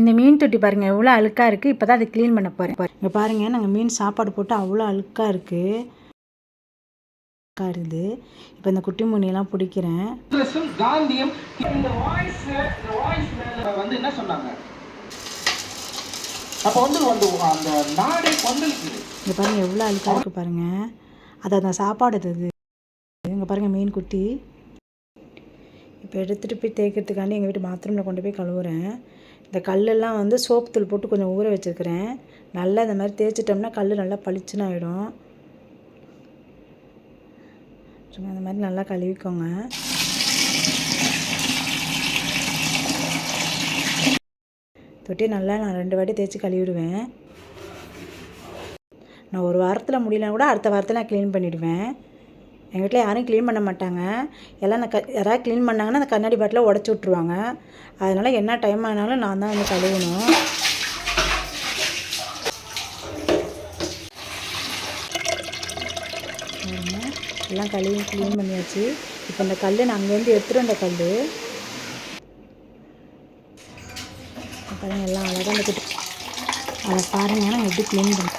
இந்த மீன் தொட்டி பாருங்கள் எவ்வளோ அழுக்காக இருக்குது இப்போ தான் அதை க்ளீன் பண்ண போகிறேன் இங்கே பாருங்கள் நாங்கள் மீன் சாப்பாடு போட்டு அவ்வளோ அழுக்காக இருக்குது இருக்குது. இப்போ இந்த குட்டி முனியெல்லாம் பிடிக்கிறேன். காந்தியும் இந்த வாய்ஸ் வந்து என்ன சொன்னாங்க? அப்ப வந்து வந்து அந்த நாடே கொந்தளிக்குது. இங்கே பாருங்கள் எவ்வளோ அழுக்காக இருக்குது பாருங்கள் அது அந்த சாப்பாடு இது இங்கே பாருங்கள் மீன் குட்டி. இப்போ எடுத்துகிட்டு போய் தேய்க்கிறதுக்காண்டி எங்கள் வீட்டு பாத்ரூமில் கொண்டு போய் கழுவுறேன். இந்த கல்லெல்லாம் வந்து சோப்பு தூள் போட்டு கொஞ்சம் ஊற வச்சுருக்கிறேன். நல்லா இந்த மாதிரி தேய்ச்சிட்டோம்னா கல் நல்லா பளிச்சுன்னு ஆகிடும் சும்மா இந்த மாதிரி நல்லா கழுவிக்கோங்க. தொட்டி நல்லா நான் ரெண்டு வாட்டி தேய்ச்சி கழுவிடுவேன். நான் ஒரு வாரத்தில் முடியலனா கூட அடுத்த வாரத்தில் நான் க்ளீன் பண்ணிவிடுவேன் எங்கள் வீட்டில் யாரும் க்ளீன் பண்ண மாட்டாங்க. எல்லாம் நான் க யாராவது க்ளீன் பண்ணாங்கன்னா அந்த கண்ணாடி பாட்டில் உடச்சி விட்ருவாங்க அதனால் என்ன டைம் ஆனாலும் நான் தான் வந்து கழுவணும். எல்லாம் கழுவி க்ளீன் பண்ணியாச்சு. இப்போ இந்த கல் நான் அங்கேருந்து எடுத்துகிட்டு வந்த கல் பாருங்க எல்லாம் அழகாக அந்த அதை பாருங்க நான் எப்படி க்ளீன் பண்ணேன்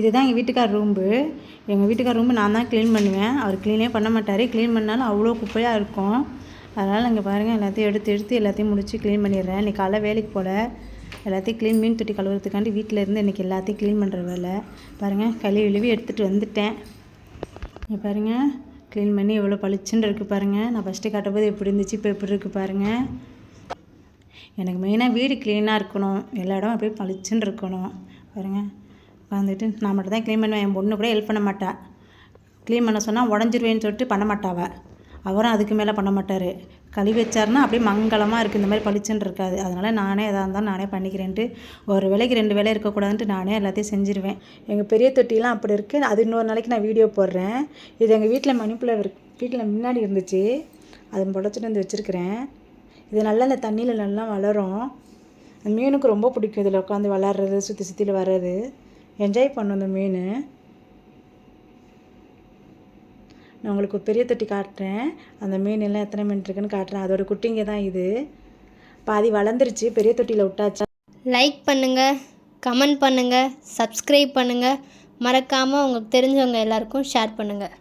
இதுதான் எங்கள் வீட்டுக்கார் ரூம்பு எங்கள் வீட்டுக்கார் ரூம்பு நான் தான் க்ளீன் பண்ணுவேன். அவர் க்ளீனே பண்ண மாட்டார். க்ளீன் பண்ணாலும் அவ்வளோ குப்பையாக இருக்கும். அதனால் இங்கே பாருங்கள் எல்லாத்தையும் எடுத்து எடுத்து எல்லாத்தையும் முடித்து க்ளீன் பண்ணிடுறேன். இன்றைக்கி காலைல வேலைக்கு போல். எல்லாத்தையும் க்ளீன் மீன் தொட்டி கழுவுறதுக்காண்டி வீட்டில் இருந்து இன்றைக்கி எல்லாத்தையும் க்ளீன் பண்ணுற வேலை. பாருங்கள் கழுவி எழுவி எடுத்துகிட்டு வந்துட்டேன். நீங்கள் பாருங்கள் க்ளீன் பண்ணி எவ்வளோ பளிச்சுன்னு இருக்குது பாருங்கள் நான் ஃபஸ்ட்டு காட்டும்போது எப்படி இருந்துச்சு இப்போ எப்படி இருக்குது பாருங்கள் எனக்கு மெயினாக வீடு க்ளீனாக இருக்கணும். எல்லா இடம் அப்படியே பளிச்சுன்னு இருக்கணும். பாருங்கள் உட்காந்துட்டு நான் மட்டும் தான் க்ளீன் பண்ணுவேன். என் பொண்ணு கூட ஹெல்ப் பண்ண மாட்டா. க்ளீன் பண்ண சொன்னால் உடஞ்சிருவேன்னு சொல்லிட்டு பண்ண மாட்டாவ அவரும் அதுக்கு மேலே பண்ண மாட்டார். கழுவி வச்சாருன்னா அப்படியே மங்களமாக இருக்குது இந்த மாதிரி பளிச்சுன்னு இருக்காது. அதனால் நானே எதாக இருந்தாலும் நானே பண்ணிக்கிறேன்ட்டு ஒரு வேலைக்கு ரெண்டு வேலை இருக்கக்கூடாதுன்ட்டு நானே எல்லாத்தையும் செஞ்சுருவேன். எங்கள் பெரிய தொட்டிலாம் அப்படி இருக்குது அது இன்னொரு நாளைக்கு நான் வீடியோ போடுறேன். இது எங்கள் வீட்டில் மணிப்புல வீட்டில் முன்னாடி இருந்துச்சு. அதை புடச்சிட்டு வந்து வச்சுருக்கிறேன். இது நல்லா இந்த தண்ணியில் நல்லா வளரும். மீனுக்கு ரொம்ப பிடிக்கும். இதில் உட்காந்து விளாட்றது சுற்றி சுற்றியில் வர்றது. என்ஜாய் பண்ணும் இந்த மீன். நான் உங்களுக்கு பெரிய தொட்டி காட்டுறேன். அந்த மீன் எல்லாம் எத்தனை மீன் இருக்குன்னு காட்டுறேன். அதோட குட்டிங்க தான் இது. பாதி வளர்ந்துருச்சு பெரிய தொட்டியில் விட்டாச்சா. லைக் பண்ணுங்கள் கமெண்ட் பண்ணுங்கள் சப்ஸ்கிரைப் பண்ணுங்கள் மறக்காமல் உங்களுக்கு தெரிஞ்சவங்க எல்லாருக்கும் ஷேர் பண்ணுங்கள்